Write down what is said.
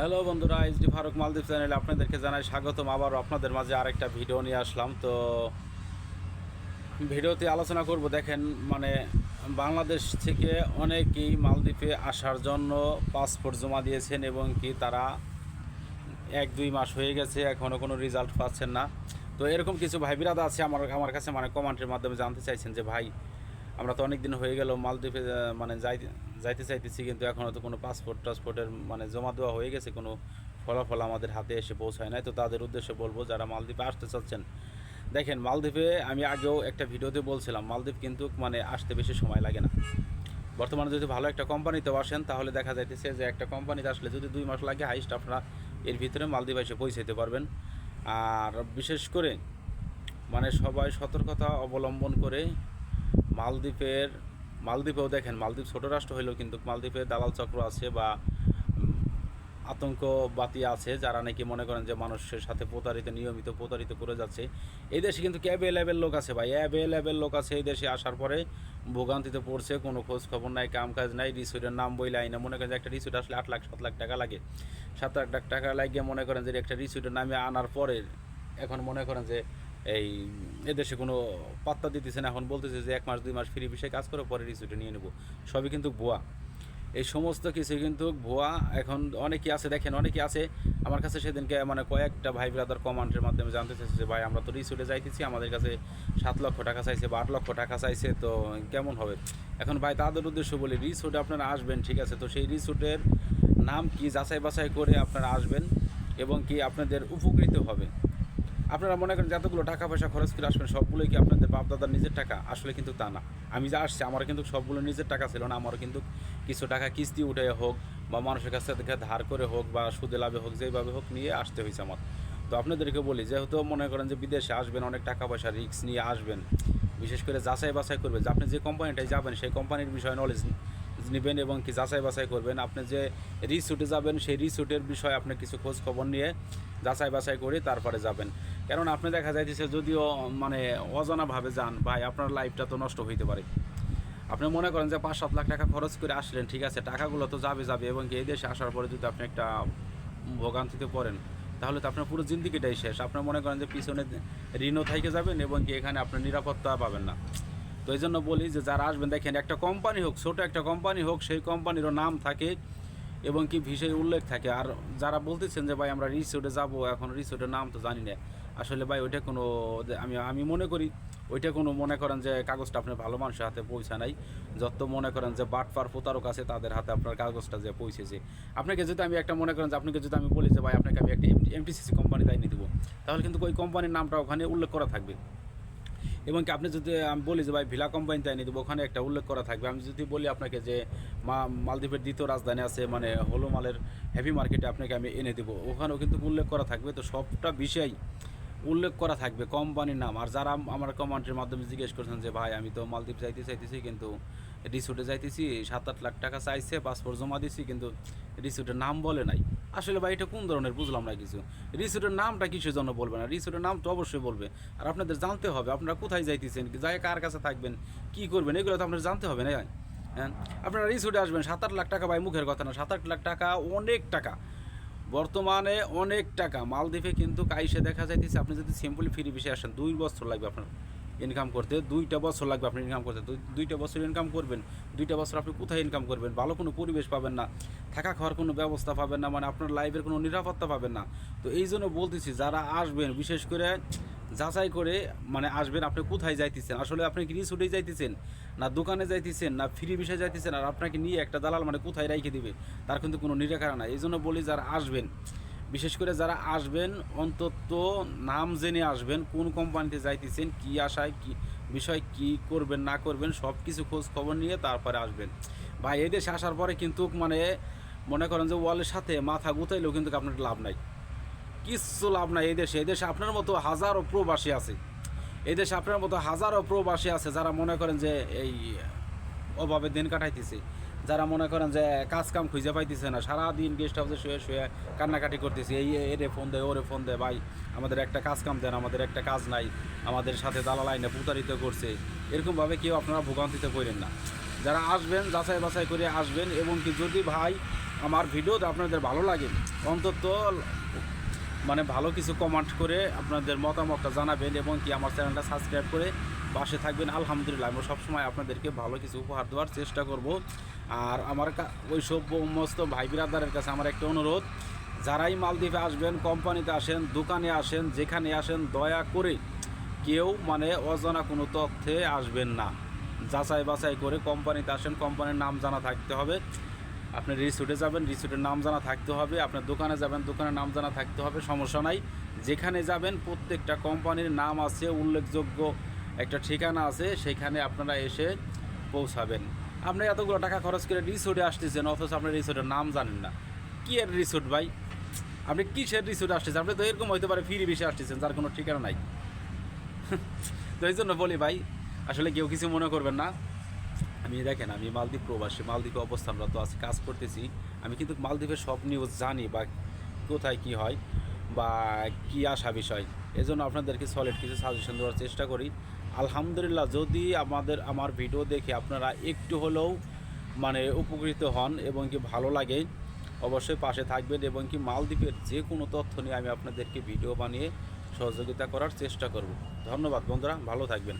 Hello বন্ধুরা H D Faruk মালদ্বীপ চ্যানেলে আপনাদেরকে জানাই স্বাগতম। আবার আপনাদের মাঝে আরেকটা ভিডিও নিয়ে আসলাম। তো ভিডিওতে আলোচনা করব, দেখেন মানে বাংলাদেশ থেকে অনেকেই মালদ্বীপে আসার জন্য পাসপোর্ট জমা দিয়েছেন এবং কি তারা এক দুই মাস হয়ে গেছে এখনও কোনো রেজাল্ট পাচ্ছেন না। তো এরকম কিছু ভাই বিরাদা আছে আমার আমার কাছে মানে কমেন্টের মাধ্যমে জানতে চাইছেন যে, ভাই, আমরা তো অনেক দিন হয়ে গেল মালদ্বীপে মানে যাই যাইতে চাইতেছি, কিন্তু এখনও তো কোনো পাসপোর্ট টাসপোর্টের মানে জমা দেওয়া হয়ে গেছে, কোনো ফলাফল আমাদের হাতে এসে পৌঁছায় নাই। তো তাদের উদ্দেশ্যে বলব, যারা মালদ্বীপে আসতে চাচ্ছেন, দেখেন মালদ্বীপে আমি আগেও একটা ভিডিওতে বলছিলাম, মালদ্বীপ কিন্তু মানে আসতে বেশি সময় লাগে না। বর্তমানে যদি ভালো একটা কোম্পানিতে আসেন, তাহলে দেখা যাইতেছে যে একটা কোম্পানিতে আসলে যদি দুই মাস লাগে, হাইস্ট আপনারা এর ভিতরে মালদ্বীপ এসে পৌঁছাতে পারবেন। আর বিশেষ করে মানে সবাই সতর্কতা অবলম্বন করে মালদ্বীপের মালদ্বীপেও দেখেন মালদ্বীপ ছোট রাষ্ট্র হলেও কিন্তু মালদ্বীপে দালাল চক্র আছে বা উম, আতঙ্কবাদী আছে যারা নাকি মনে করেন যে মানুষের সাথে প্রতারিত নিয়মিত প্রতারিত করে যাচ্ছে। এই দেশে কিন্তু অ্যাভেলেবেল লোক আছে ভাই? অ্যাভেলেবেল লোক আছে এই দেশে আসার পরে ভোগান্তিতে পড়ছে কোনো খোঁজ খবর নাই কাম কাজ নাই রিসোর্টের নাম বই লাই না। মনে করেন যে একটা রিসোর্ট আসলে আট লাখ সাত লাখ টাকা লাগে। সাত লাখ টাকা লাগিয়ে মনে করেন যে একটা রিসোর্টের নামে আনার পরে এখন মনে করেন যে এই এদেশে কোনো পাত্তা দিতেছে না। এখন বলতেছে যে এক মাস, দুই মাস ফ্রি বিষয়ে কাজ করে, পরে রিসোর্টে নিয়ে নেব। সবই কিন্তু ভুয়া। এই সমস্ত কিছু কিন্তু ভুয়া। এখন অনেকেই আছে, দেখেন, অনেকেই আছে। আমার কাছে সেদিনকে মানে কয়েকটা ভাই ব্রাদার কমান্ডের মাধ্যমে জানতে চাইছে যে, ভাই, আমরা তো রিসোর্টে যাইতেছি, আমাদের কাছে সাত লক্ষ টাকা চাইছে বা আট লক্ষ টাকা চাইছে, তো কেমন হবে? এখন ভাই, তাদের উদ্দেশ্য বলি রিসোর্টে আপনারা আসবেন, ঠিক আছে? তো সেই রিসোর্টের নাম কি যাচাই বাছাই করে আপনারা আসবেন এবং কি আপনাদের উপকৃত হবে। আপনারা মনে করেন যতগুলো টাকা পয়সা খরচ করে আসবেন, সবগুলোই কি আপনাদের বাপ দাদার নিজের টাকা? আসলে কিন্তু তা না। আমি যা আসছি, আমার কিন্তু সবগুলো নিজের টাকা ছিল না। আমারও কিন্তু কিছু টাকা কিস্তি উঠে হোক বা মানুষের কাছ থেকে ধার করে হোক বা সুদে লাভে হোক, যেভাবে হোক নিয়ে আসতে হয়েছে আমার। তো আপনাদেরকে বলি, যেহেতু মনে করেন যে বিদেশে আসবেন, অনেক টাকা পয়সা রিস্ক নিয়ে আসবেন, বিশেষ করে যাচাই বাছাই করবেন, যে আপনি যে কোম্পানিটায় যাবেন, সেই কোম্পানির বিষয়ে নলেজ নেবেন এবং কি যাচাই বাছাই করবেন। আপনি যে রিসুটে যাবেন, সেই রিসুটের বিষয়ে আপনি কিছু খোঁজ খবর নিয়ে যাচাই বাছাই করে তারপরে যাবেন। কারণ আপনি দেখা যাইতেছে যদিও মানে অজানাভাবে যান, ভাই, আপনার লাইফটা তো নষ্ট হইতে পারে। আপনি মনে করেন যে পাঁচ সাত লাখ টাকা খরচ করে আসলেন, ঠিক আছে, টাকাগুলো তো যাবে যাবে, এবং এই দেশে আসার পরে যদি আপনি একটা ভোগান্তিতে পড়েন, তাহলে তো আপনার পুরো জিন্দিগিটাই শেষ। আপনার মনে করেন যে পিছনে ঋণও থাইকে যাবেন এবং কি এখানে আপনার নিরাপত্তা পাবেন না। তো এই জন্য বলি যে যারা আসবেন, দেখেন, একটা কোম্পানি হোক, ছোট একটা কোম্পানি হোক, সেই কোম্পানিরও নাম থাকে এবং কি ভিসে উল্লেখ থাকে। আর যারা বলতেছেন যে, ভাই, আমরা রিসোর্টে যাব, এখন রিসোর্টের নাম তো জানি না। আসলে ভাই ওইটা কোনো আমি আমি মনে করি ওইটা কোনো মনে করেন যে কাগজটা আপনার ভালো মানুষের হাতে পৌঁছা নাই। যত মনে করেন যে বাট বাটপার প্রতারক আছে তাদের হাতে আপনার কাগজটা যে পৌঁছেছে। আপনাকে যদি আমি একটা মনে করেন যে আপনাকে যদি আমি বলি যে ভাই আপনাকে আমি একটা এমটিসিসি কোম্পানি তাই নিয়ে দেবো, তাহলে কিন্তু ওই কোম্পানির নামটা ওখানে উল্লেখ করা থাকবে। এবং কি আপনি যদি আমি বলি যে ভাই ভিলা কোম্পানি তাই দেবো, ওখানে একটা উল্লেখ করা থাকবে। আমি যদি বলি আপনাকে যে মা, মালদ্বীপের দ্বিতীয় রাজধানী আছে মানে হলো মালের হেভি মার্কেটে আপনাকে আমি এনে দেবো, ওখানেও কিন্তু উল্লেখ করা থাকবে। তো সবটা বিষয় উল্লেখ করা থাকবে কোম্পানির নাম। আর যারা আমার কমান্ডের মাধ্যমে জিজ্ঞেস করছেন যে, ভাই, আমি তো মালদ্বীপ যাইতে চাইতেছি, কিন্তু রিসোর্টে যাইতেছি সাত আট লাখ টাকা চাইছে, পাসপোর্ট জমা দিছি, কিন্তু রিসোর্টের নাম বলে নাই। আসলে ভাই, এটা কোন ধরনের বুঝলাম না কিছু। রিসোর্টের নামটা কিসের জন্য বলবে না? রিসোর্টের নাম তো অবশ্যই বলবে। আর আপনাদের জানতে হবে, আপনারা কোথায় যাইতেছেন, যাই কার কাছে থাকবেন, কি করবেন, এগুলো তো আপনার জানতে হবে না হ্যাঁ? আপনারা রিসোর্টে আসবেন সাত আট লাখ টাকা ভাই, মুখের কথা না সাত আট লাখ টাকা অনেক টাকা। বর্তমানে অনেক টাকা। মালদ্বীপে কিন্তু কাইসে দেখা যাইতেছে, আপনি যদি সিম্পলি ফ্রি বিষয়ে আসেন, দুই বছর লাগবে আপনার। ইনকাম করতে, দুইটা বছর লাগবে আপনি ইনকাম করতে। দুইটা বছর ইনকাম করবেন, দুইটা বছর আপনি কোথায় ইনকাম করবেন? ভালো কোনো পরিবেশ পাবেন না, থাকা খাওয়ার কোনো ব্যবস্থা পাবেন না মানে আপনার লাইফের কোনো নিরাপত্তা পাবেন না। তো এই জন্য বলতেছি, যারা আসবেন, বিশেষ করে যাচাই করে মানে আসবেন, আপনি কোথায় যাইতেছেন? আসলে আপনি কি রিসোর্টেই যাইতেছেন? না দোকানে যাইতেছেন? না ফ্রি বিষয়ে যাইতেছেন? আর আপনাকে নিয়ে একটা দালাল মানে কোথায় রাইখে দিবে? তার কিন্তু কোনো নিরাকার নাই। এই জন্য বলি, যারা আসবেন বিশেষ করে যারা আসবেন, অন্তত নাম জেনে আসবেন, কোন কোম্পানিতে যাইতেছেন, কি আশায়, কি বিষয়, কি করবেন, না করবেন সব কিছু খোঁজ খবর নিয়ে তারপরে আসবেন। ভাই এদেশে আসার পরে কিন্তু মানে মনে করেন যে ওয়ালের সাথে মাথা গুতাইলেও কিন্তু আপনার লাভ নাই। কিচ্ছু লাভ নাই এদেশে এদেশে আপনার মতো হাজারো প্রবাসী আছে। এদেশে আপনার মতো হাজারো প্রবাসী আছে যারা মনে করেন যে এই অভাবে দিন কাটাইতেছে। যারা মনে করেন যে কাজ কাম খুঁজে পাইতেছে না, সারাদিন গেস্ট হাউসে শুয়ে শুয়ে কান্নাকাটি করতেছে, এই এরে ফোন দেয় ওরে ফোন দেয় ভাই, আমাদের একটা কাজ কাম দেন, আমাদের একটা কাজ নাই, আমাদের সাথে দালাল আইনে প্রতারিত করছে। এরকমভাবে কেউ আপনারা ভোগান্তিতে করেন না। যারা আসবেন, যাচাই বাছাই করে আসবেন, এবং কি যদি ভাই আমার ভিডিওতে আপনাদের ভালো লাগে, অন্তত মানে ভালো কিছু কমেন্ট করে আপনাদের মতামতটা জানাবেন, এবং কি আমার চ্যানেলটা সাবস্ক্রাইব করে পাশে থাকবেন। আলহামদুলিল্লাহ আমরা সবসময় আপনাদেরকে ভালো কিছু উপহার দেওয়ার চেষ্টা করব। আর আমার ওই সব সমস্ত ভাই বিরাদারের কাছে আমার একটা অনুরোধ, যারাই মালদ্বীপে আসবেন, কোম্পানিতে আসেন, দোকানে আসেন, যেখানে আসেন, দয়া করে কেউ মানে অজানা কোনো তথ্যে আসবেন না। যাচাই বাছাই করে কোম্পানিতে আসেন, কোম্পানির নাম জানা থাকতে হবে। আপনি রিসোর্টে যাবেন, রিসোর্টের নাম জানা থাকতে হবে। আপনার দোকানে যাবেন, দোকানের নাম জানা থাকতে হবে, সমস্যা নাই। যেখানে যাবেন, প্রত্যেকটা কোম্পানির নাম আছে, উল্লেখযোগ্য একটা ঠিকানা আছে, সেখানে আপনারা এসে পৌঁছাবেন। আপনি এতগুলো টাকা খরচ করে রিসোর্টে আসতেছেন, অথচ আপনার রিসোর্টের নাম জানেন না। কি এর রিসোর্ট ভাই? আপনি কিসের রিসোর্টে আসতেছেন? আপনি তো এরকম হইতে পারে ফিরি বেশি আসতেছেন, যার কোনো ঠিকানা নাই। তো এই জন্য বলি ভাই, আসলে কেউ কিছু মনে করবেন না। আমি দেখেন, আমি মালদ্বীপ প্রবাসী, মালদ্বীপে অবস্থানরত আছি, কাজ করতেছি। আমি কিন্তু মালদ্বীপের সব নিউজ জানি, বা কোথায় কি হয়, বা কি আসা বিষয়। এজন্য আপনাদেরকে সলিড কিছু সাজেশন দেওয়ার চেষ্টা করি। আলহামদুলিল্লাহ, যদি আমাদের, আমার ভিডিও দেখে আপনারা একটু হলেও মানে উপকৃত হন এবং কি ভালো লাগে, অবশ্যই পাশে থাকবেন এবং কি মালদ্বীপের যে কোনো তথ্য নিয়ে আমি আপনাদেরকে ভিডিও বানিয়ে সহযোগিতা করার চেষ্টা করব। ধন্যবাদ বন্ধুরা, ভালো থাকবেন।